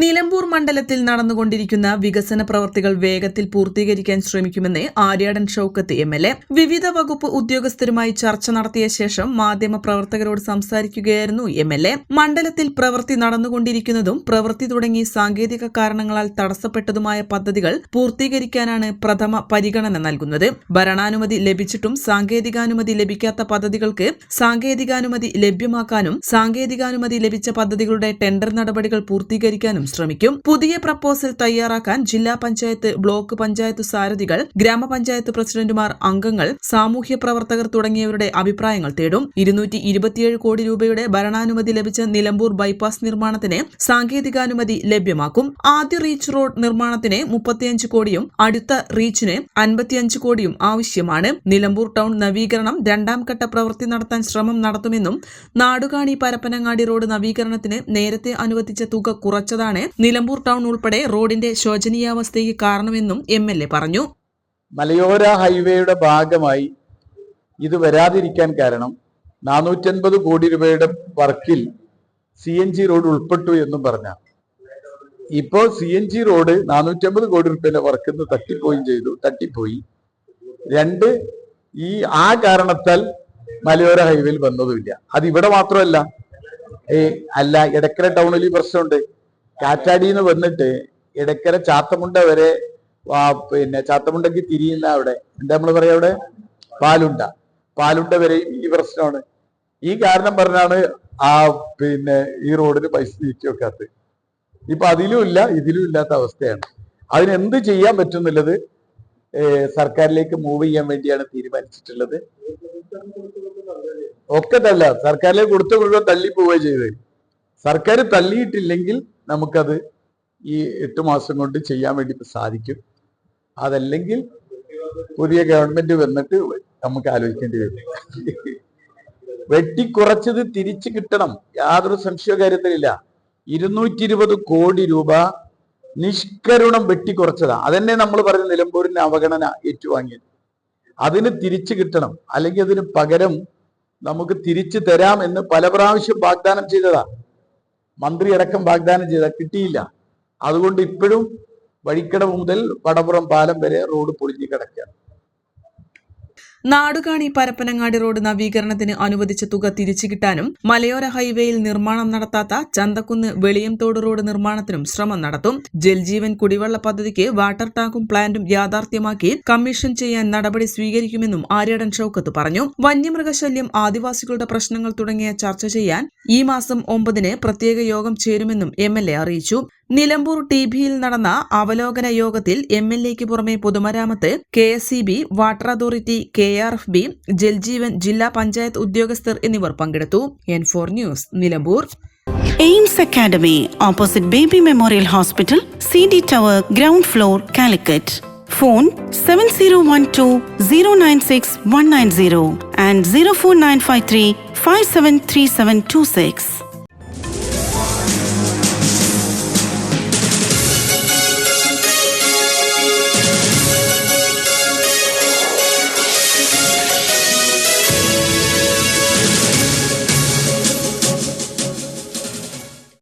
Nilambur മണ്ഡലത്തിൽ നടന്നുകൊണ്ടിരിക്കുന്ന വികസന പ്രവർത്തികൾ വേഗത്തിൽ പൂർത്തീകരിക്കാൻ ശ്രമിക്കുമെന്ന് Aryadan Shoukath M L A. വിവിധ വകുപ്പ് ഉദ്യോഗസ്ഥരുമായി ചർച്ച നടത്തിയ ശേഷം മാധ്യമ പ്രവർത്തകരോട് സംസാരിക്കുകയായിരുന്നു എം എൽ എ. മണ്ഡലത്തിൽ പ്രവൃത്തി നടന്നുകൊണ്ടിരിക്കുന്നതും പ്രവൃത്തി തുടങ്ങി സാങ്കേതിക കാരണങ്ങളാൽ തടസ്സപ്പെട്ടതുമായ പദ്ധതികൾ പൂർത്തീകരിക്കാനാണ് പ്രഥമ പരിഗണന നൽകുന്നത്. ഭരണാനുമതി ലഭിച്ചിട്ടും സാങ്കേതികാനുമതി ലഭിക്കാത്ത പദ്ധതികൾക്ക് സാങ്കേതികാനുമതി ലഭ്യമാക്കാനും സാങ്കേതികാനുമതി ലഭിച്ച പദ്ധതികളുടെ ടെൻഡർ നടപടികൾ പൂർത്തീകരിക്കാനും ശ്രമിക്കും. പുതിയ പ്രപ്പോസൽ തയ്യാറാക്കാൻ ജില്ലാ പഞ്ചായത്ത് ബ്ലോക്ക് പഞ്ചായത്ത് സാരഥികൾ ഗ്രാമപഞ്ചായത്ത് പ്രസിഡന്റുമാർ അംഗങ്ങൾ സാമൂഹ്യ പ്രവർത്തകർ തുടങ്ങിയവരുടെ അഭിപ്രായങ്ങൾ തേടും. ഇരുന്നൂറ്റി ഇരുപത്തിയേഴ് കോടി രൂപയുടെ ഭരണാനുമതി ലഭിച്ച നിലമ്പൂർ ബൈപ്പാസ് നിർമ്മാണത്തിന് സാങ്കേതികാനുമതി ലഭ്യമാക്കും. ആദ്യ റീച്ച് റോഡ് നിർമ്മാണത്തിന് മുപ്പത്തിയഞ്ച് കോടിയും അടുത്ത റീച്ചിന് അൻപത്തിയഞ്ച് കോടിയും ആവശ്യമാണ്. നിലമ്പൂർ ടൗൺ നവീകരണം രണ്ടാം ഘട്ട പ്രവൃത്തി നടത്താൻ ശ്രമം നടത്തുമെന്നും നാടുകാണി പരപ്പനങ്ങാടി റോഡ് നവീകരണത്തിന് നേരത്തെ അനുവദിച്ച തുക കുറച്ചതാണ് നിലമ്പൂർ ടൗൺ ഉൾപ്പെടെ റോഡിന്റെ ശോചനീയാവസ്ഥയ്ക്ക് കാരണമെന്നും എം പറഞ്ഞു. മലയോര ഹൈവേയുടെ ഭാഗമായി ഇത് വരാതിരിക്കാൻ കാരണം നാനൂറ്റൻപത് കോടി രൂപയുടെ വർക്കിൽ സി എൻ ജി റോഡ് ഉൾപ്പെട്ടു എന്നും പറഞ്ഞ. ഇപ്പോൾ സി എൻ ജി റോഡ് നാനൂറ്റമ്പത് കോടി രൂപയുടെ വർക്കിൽ നിന്ന് തട്ടിപ്പോയും ചെയ്തു തട്ടിപ്പോയി. രണ്ട് ഈ ആ കാരണത്താൽ മലയോര ഹൈവേയിൽ വന്നതുമില്ല. അത് ഇവിടെ മാത്രമല്ല ഏ അല്ല എടക്കര ടൗണിൽ ഈ പ്രശ്നമുണ്ട്. കാറ്റാടിന്ന് വന്നിട്ട് ഇടക്കര ചാത്തമുണ്ട വരെ പിന്നെ ചാത്തമുണ്ടക്ക് തിരിയുന്ന അവിടെ. എന്താ നമ്മൾ പറയാ അവിടെ? പാലുണ്ട. പാലുണ്ട വരെ ഈ പ്രശ്നമാണ് ഈ കാരണം പറഞ്ഞാണ് ആ പിന്നെ ഈ റോഡിന് പൈസ നീക്കി വെക്കാത്തത് ഇപ്പൊ അതിലും ഇല്ല ഇതിലും ഇല്ലാത്ത അവസ്ഥയാണ്. അതിന് എന്ത് ചെയ്യാൻ പറ്റും എന്നുള്ളത് സർക്കാരിലേക്ക് മൂവ് ചെയ്യാൻ വേണ്ടിയാണ് തീരുമാനിച്ചിട്ടുള്ളത്. ഒക്കെ തല്ല. സർക്കാരിലേക്ക് കൊടുത്ത മുഴുവൻ തള്ളി പോവുകയും ചെയ്തത്. സർക്കാർ തള്ളിയിട്ടില്ലെങ്കിൽ നമുക്കത് ഈ എട്ട് മാസം കൊണ്ട് ചെയ്യാൻ വേണ്ടി സാധിക്കും. അതല്ലെങ്കിൽ പുതിയ ഗവൺമെന്റ് വന്നിട്ട് നമുക്ക് ആലോചിക്കേണ്ടി വരും. വെട്ടിക്കുറച്ചത് തിരിച്ചു കിട്ടണം. യാതൊരു സംശയ കാര്യത്തിലില്ല. ഇരുന്നൂറ്റി ഇരുപത് കോടി രൂപ നിഷ്കരുണം വെട്ടിക്കുറച്ചതാണ് അതന്നെ നമ്മൾ പറഞ്ഞ നിലമ്പൂരിന്റെ അവഗണന ഏറ്റുവാങ്ങിയത്. അതിന് തിരിച്ചു കിട്ടണം. അല്ലെങ്കിൽ അതിന് പകരം നമുക്ക് തിരിച്ചു തരാം എന്ന് പല പ്രാവശ്യം വാഗ്ദാനം ചെയ്തതാ. മന്ത്രി അടക്കം വാഗ്ദാനം ചെയ്ത കിട്ടിയില്ല. അതുകൊണ്ട് ഇപ്പോഴും വഴിക്കടവ് മുതൽ വടപുറം പാലം വരെ റോഡ് പൊളിഞ്ഞു കിടക്കുകയാണ്. നാടുകാണി പരപ്പനങ്ങാടി റോഡ് നവീകരണത്തിന് അനുവദിച്ച തുക തിരിച്ചു കിട്ടാനും മലയോര ഹൈവേയിൽ നിർമ്മാണം നടത്താത്ത ചന്തക്കുന്ന് വെളിയംതോട് റോഡ് നിർമ്മാണത്തിനും ശ്രമം നടത്തും. ജൽജീവൻ കുടിവെള്ള പദ്ധതിക്ക് വാട്ടർ ടാങ്കും പ്ലാന്റും യാഥാർത്ഥ്യമാക്കി കമ്മീഷൻ ചെയ്യാൻ നടപടി സ്വീകരിക്കുമെന്നും ആര്യടൻ ഷൌക്കത്ത് പറഞ്ഞു. വന്യമൃഗശല്യം ആദിവാസികളുടെ പ്രശ്നങ്ങൾ തുടങ്ങിയ ചർച്ച ചെയ്യാൻ ഈ മാസം ഒമ്പതിന് പ്രത്യേക യോഗം ചേരുമെന്നും എം അറിയിച്ചു. നിലമ്പൂർ ടി ബിയിൽ നടന്ന അവലോകന യോഗത്തിൽ എം എൽ എക്ക് പുറമെ പൊതുമരാമത്ത് K S C B water authority K R F B Jaljeevan ജില്ലാ പഞ്ചായത്ത് ഉദ്യോഗസ്ഥർ എന്നിവർ പങ്കെടുത്തു. N four news Nilambur. Aims academy opposite baby memorial hospital C D tower ground floor Calicut. Phone seven zero one two zero nine six one nine zero and zero four nine five three five seven three seven two six.